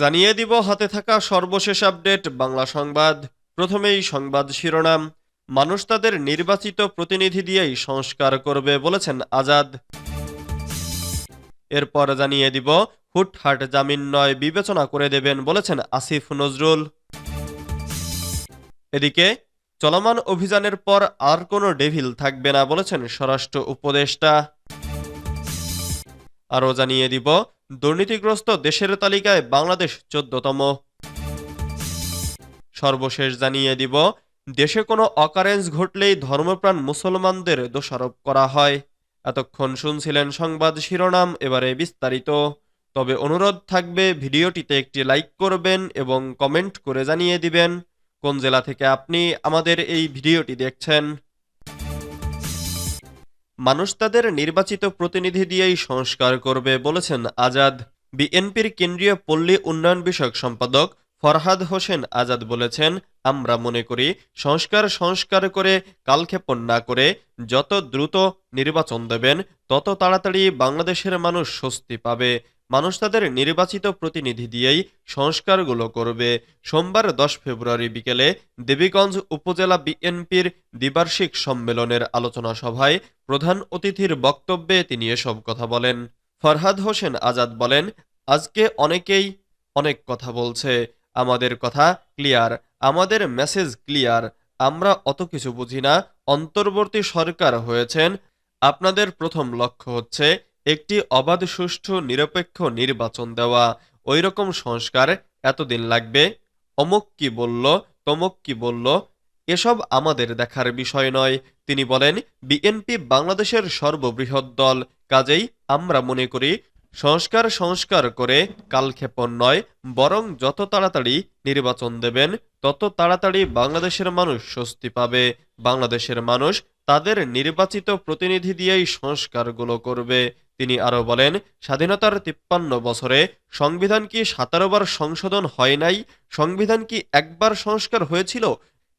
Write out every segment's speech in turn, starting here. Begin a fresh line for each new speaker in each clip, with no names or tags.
জানিয়ে দিব হাতে থাকা সর্বশেষ আপডেট বাংলা সংবাদ প্রথমেই সংবাদ শিরোনাম মানুষ তাদের নির্বাচিত প্রতিনিধি দিয়েই সংস্কার করবে বলেছেন আজাদ এরপর জানিয়ে দিব হুটহাট জামিন নয় বিবেচনা করে দেবেন বলেছেন আসিফ নজরুল এদিকে চলমান অভিযানের পর আর কোনো ডেভিল থাকবে না বলেছেন স্বরাষ্ট্র উপদেষ্টা আরও জানিয়ে দিব দুর্নীতিগ্রস্ত দেশের তালিকায় বাংলাদেশ চোদ্দতম সর্বশেষ জানিয়ে দিব দেশে কোনো অকারেন্স ঘটলেই ধর্মপ্রাণ মুসলমানদের দোষারোপ করা হয় এতক্ষণ শুনছিলেন সংবাদ শিরোনাম এবারে বিস্তারিত তবে অনুরোধ থাকবে ভিডিওটিতে একটি লাইক করবেন এবং কমেন্ট করে জানিয়ে দিবেন কোন জেলা থেকে আপনি আমাদের এই ভিডিওটি দেখছেন মানুষ তাদের নির্বাচিত প্রতিনিধি দিয়েই সংস্কার করবে বলেছেন আজাদ বিএনপির কেন্দ্রীয় পল্লী উন্নয়ন বিষয়ক সম্পাদক ফরহাদ হোসেন আজাদ বলেছেন আমরা মনে করি সংস্কার সংস্কার করে কালক্ষেপণ না করে যত দ্রুত নির্বাচন দেবেন তত তাড়াতাড়ি বাংলাদেশের মানুষ স্বস্তি পাবে মানুষ তাদের নির্বাচিত প্রতিনিধি দিয়েই সংস্কারগুলো করবে সোমবার দশ ফেব্রুয়ারি বিকেলে দেবীগঞ্জ উপজেলা বিএনপির দ্বিবার্ষিক সম্মেলনের আলোচনা সভায় প্রধান অতিথির বক্তব্যে তিনি এসব কথা বলেন ফরহাদ হোসেন আজাদ বলেন আজকে অনেকেই অনেক কথা বলছে আমাদের কথা ক্লিয়ার আমাদের মেসেজ ক্লিয়ার আমরা অত কিছু বুঝি না অন্তর্বর্তী সরকার হয়েছেন আপনাদের প্রথম লক্ষ্য হচ্ছে একটি অবাধ সুষ্ঠু নিরপেক্ষ নির্বাচন দেওয়া ওই রকম সংস্কার এতদিন লাগবে অমুক কি বলল তমক কি বলল এসব আমাদের দেখার বিষয় নয় তিনি বলেন বিএনপি বাংলাদেশের সর্ববৃহৎ দল কাজেই আমরা মনে করি সংস্কার সংস্কার করে কালক্ষেপণ নয় বরং যত তাড়াতাড়ি নির্বাচন দেবেন তত তাড়াতাড়ি বাংলাদেশের মানুষ স্বস্তি পাবে বাংলাদেশের মানুষ তাদের নির্বাচিত প্রতিনিধি দিয়েই সংস্কারগুলো করবে তিনি আরও বলেন স্বাধীনতার তিপ্পান্ন বছরে সংবিধান কি সাতারো বার সংশোধন হয় নাই সংবিধান কি একবার সংস্কার হয়েছিল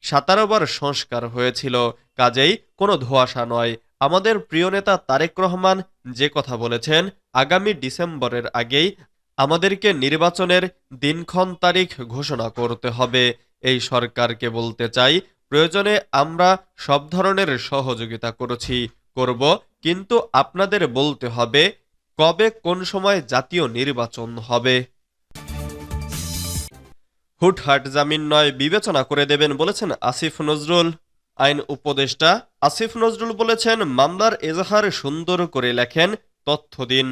সাতারো বার সংস্কার হয়েছিল কাজেই কোনো ধোয়াশা নয় আমাদের প্রিয় নেতা তারেক রহমান যে কথা বলেছেন আগামী ডিসেম্বরের আগেই আমাদেরকে নির্বাচনের দিনক্ষণ তারিখ ঘোষণা করতে হবে এই সরকারকে বলতে চাই প্রয়োজনে আমরা সব ধরনের সহযোগিতা করেছি করব কিন্তু আপনাদের বলতে হবে কবে কোন সময় জাতীয় নির্বাচন হবে হুটহাট জামিন নয় বিবেচনা করে দেবেন বলেছেন আসিফ নজরুল আইন উপদেষ্টা আসিফ নজরুল বলেছেন মামলার এজাহার সুন্দর করে লেখেন তথ্য দিন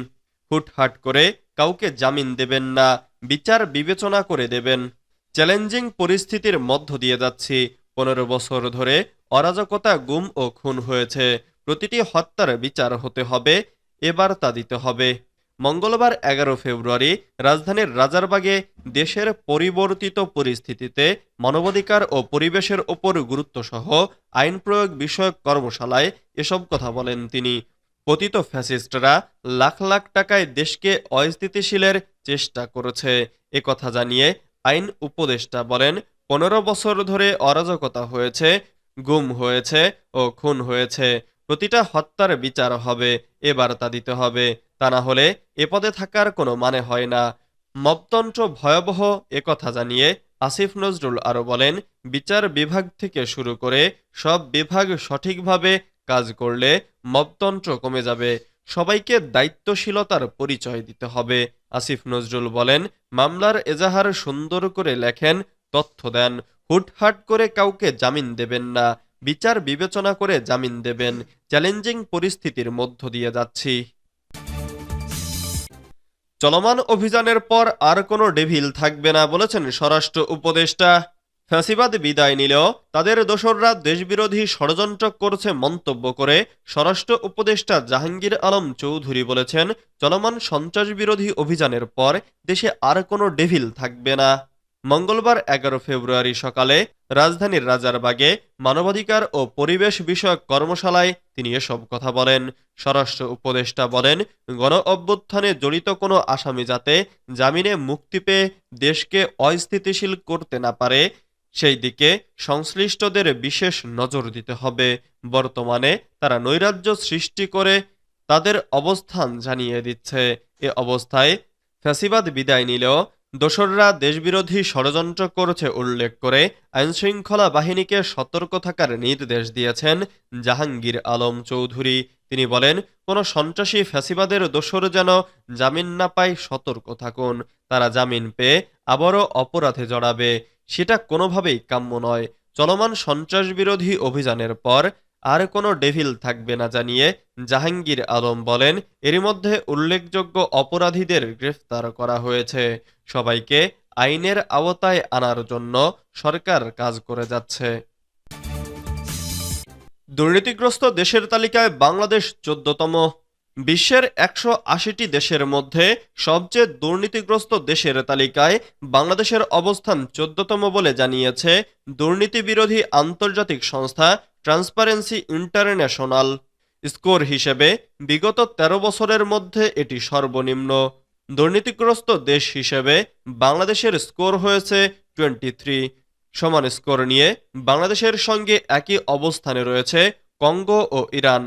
হুটহাট করে কাউকে জামিন দেবেন না বিচার বিবেচনা করে দেবেন চ্যালেঞ্জিং পরিস্থিতির মধ্য দিয়ে যাচ্ছি পনেরো বছর ধরে অরাজকতা গুম ও খুন হয়েছে প্রতিটি হত্যার বিচার হতে হবে এবার তা দিতে হবে মঙ্গলবার এগারো ফেব্রুয়ারি রাজধানীর রাজারবাগে দেশের পরিবর্তিত পরিস্থিতিতে মানবাধিকার ও পরিবেশের ওপর গুরুত্বসহ আইন প্রয়োগ বিষয়ক কর্মশালায় এসব কথা বলেন তিনি পতিত ফ্যাসিস্টরা লাখ লাখ টাকায় দেশকে অস্থিতিশীলের চেষ্টা করেছে কথা জানিয়ে আইন উপদেষ্টা বলেন পনেরো বছর ধরে অরাজকতা হয়েছে গুম হয়েছে ও খুন হয়েছে প্রতিটা হত্যার বিচার হবে এবার তা দিতে হবে তা না হলে এ পদে থাকার কোনো মানে হয় না মপতন্ত্র ভয়াবহ একথা জানিয়ে আসিফ নজরুল আরও বলেন বিচার বিভাগ থেকে শুরু করে সব বিভাগ সঠিকভাবে কাজ করলে মপতন্ত্র কমে যাবে সবাইকে দায়িত্বশীলতার পরিচয় দিতে হবে আসিফ নজরুল বলেন মামলার এজাহার সুন্দর করে লেখেন তথ্য দেন হুটহাট করে কাউকে জামিন দেবেন না বিচার বিবেচনা করে জামিন দেবেন চ্যালেঞ্জিং পরিস্থিতির মধ্য দিয়ে যাচ্ছি চলমান অভিযানের পর আর কোনো ডেভিল থাকবে না বলেছেন স্বরাষ্ট্র উপদেষ্টা ফ্যাসিবাদ বিদায় নিলেও তাদের দোসররা দেশবিরোধী ষড়যন্ত্র করছে মন্তব্য করে স্বরাষ্ট্র উপদেষ্টা জাহাঙ্গীর আলম চৌধুরী বলেছেন চলমান সন্ত্রাস বিরোধী অভিযানের পর দেশে আর কোনো ডেভিল থাকবে না মঙ্গলবার এগারো ফেব্রুয়ারি সকালে রাজধানীর রাজারবাগে মানবাধিকার ও পরিবেশ বিষয়ক কর্মশালায় তিনি এসব কথা বলেন স্বরাষ্ট্র উপদেষ্টা বলেন গণ অভ্যুত্থানে জড়িত কোনো আসামি যাতে জামিনে মুক্তি পেয়ে দেশকে অস্থিতিশীল করতে না পারে সেই দিকে সংশ্লিষ্টদের বিশেষ নজর দিতে হবে বর্তমানে তারা নৈরাজ্য সৃষ্টি করে তাদের অবস্থান জানিয়ে দিচ্ছে এ অবস্থায় ফ্যাসিবাদ বিদায় নিলেও দোসররা দেশবিরোধী ষড়যন্ত্র করেছে উল্লেখ করে আইনশৃঙ্খলা বাহিনীকে সতর্ক থাকার নির্দেশ দিয়েছেন জাহাঙ্গীর আলম চৌধুরী তিনি বলেন কোনো সন্ত্রাসী ফ্যাসিবাদের দোসর যেন জামিন না পায় সতর্ক থাকুন তারা জামিন পেয়ে আবারও অপরাধে জড়াবে সেটা কোনোভাবেই কাম্য নয় চলমান সন্ত্রাস বিরোধী অভিযানের পর আর কোনো ডেভিল থাকবে না জানিয়ে জাহাঙ্গীর আলম বলেন এর মধ্যে উল্লেখযোগ্য অপরাধীদের গ্রেফতার করা হয়েছে সবাইকে আইনের আওতায় আনার জন্য সরকার কাজ করে যাচ্ছে দুর্নীতিগ্রস্ত দেশের তালিকায় বাংলাদেশ চোদ্দতম বিশ্বের একশো আশিটি দেশের মধ্যে সবচেয়ে দুর্নীতিগ্রস্ত দেশের তালিকায় বাংলাদেশের অবস্থান চোদ্দতম বলে জানিয়েছে দুর্নীতি বিরোধী আন্তর্জাতিক সংস্থা ট্রান্সপারেন্সি ইন্টারন্যাশনাল স্কোর হিসেবে বিগত ১৩ বছরের মধ্যে এটি সর্বনিম্ন দুর্নীতিগ্রস্ত দেশ হিসেবে বাংলাদেশের স্কোর হয়েছে টোয়েন্টি থ্রি সমান স্কোর নিয়ে বাংলাদেশের সঙ্গে একই অবস্থানে রয়েছে কঙ্গো ও ইরান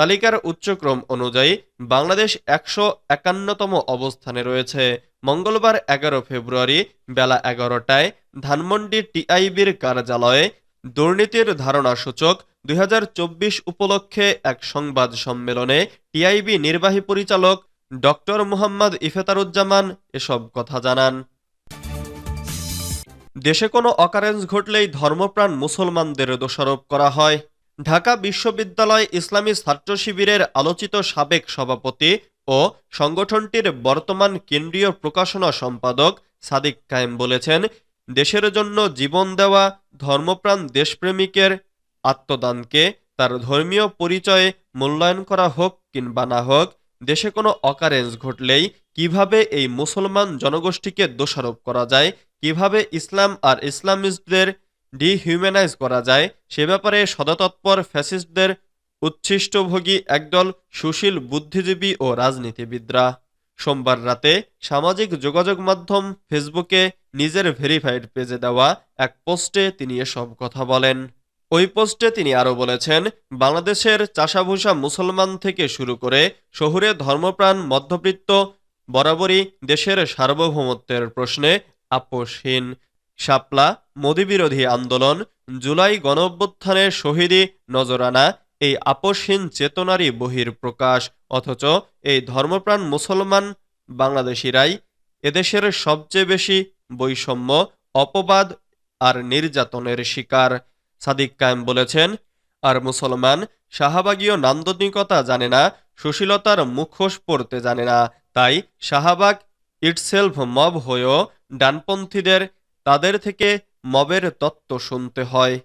তালিকার উচ্চক্রম অনুযায়ী বাংলাদেশ একশো একান্নতম অবস্থানে রয়েছে মঙ্গলবার এগারো ফেব্রুয়ারি বেলা এগারোটায় ধানমন্ডি টিআইবির কার্যালয়ে দুর্নীতির ধারণা সূচক দুই উপলক্ষে এক সংবাদ সম্মেলনে টিআইবি নির্বাহী পরিচালক ডক্টর মোহাম্মদ ইফেতারুজ্জামান এসব কথা জানান দেশে কোনো অকারেন্স ঘটলেই ধর্মপ্রাণ মুসলমানদের দোষারোপ করা হয় ঢাকা বিশ্ববিদ্যালয় ইসলামী ছাত্র শিবিরের আলোচিত সাবেক সভাপতি ও সংগঠনটির বর্তমান কেন্দ্রীয় প্রকাশনা সম্পাদক সাদিক কায়েম বলেছেন দেশের জন্য জীবন দেওয়া ধর্মপ্রাণ দেশপ্রেমিকের আত্মদানকে তার ধর্মীয় পরিচয়ে মূল্যায়ন করা হোক কিংবা না হোক দেশে কোনো অকারেন্স ঘটলেই কিভাবে এই মুসলমান জনগোষ্ঠীকে দোষারোপ করা যায় কিভাবে ইসলাম আর ইসলামিস্টদের ডিহিউম্যানাইজ করা যায় সে ব্যাপারে সদাতৎপর ফ্যাসিস্টদের উচ্ছিষ্টভোগী একদল সুশীল বুদ্ধিজীবী ও রাজনীতিবিদরা সোমবার রাতে সামাজিক যোগাযোগ মাধ্যম ফেসবুকে নিজের ভেরিফাইড পেজে দেওয়া এক পোস্টে তিনি এসব কথা বলেন ওই পোস্টে তিনি আরও বলেছেন বাংলাদেশের চাষাভূষা মুসলমান থেকে শুরু করে শহুরে ধর্মপ্রাণ মধ্যবৃত্ত বরাবরই দেশের সার্বভৌমত্বের প্রশ্নে আপোষহীন শাপলা মোদিবিরোধী আন্দোলন জুলাই গণঅভ্যুত্থানের শহীদী নজরানা এই আপসহীন চেতনারই বহির প্রকাশ অথচ এই ধর্মপ্রাণ মুসলমান বাংলাদেশিরাই এদেশের সবচেয়ে বেশি বৈষম্য অপবাদ আর নির্যাতনের শিকার সাদিক কায়েম বলেছেন আর মুসলমান শাহাবাগীয় নান্দনিকতা জানে না সুশীলতার মুখোশ পড়তে জানে না তাই শাহাবাগ ইটসেলফ মব হয়েও ডানপন্থীদের তাদের থেকে মবের তত্ত্ব শুনতে হয়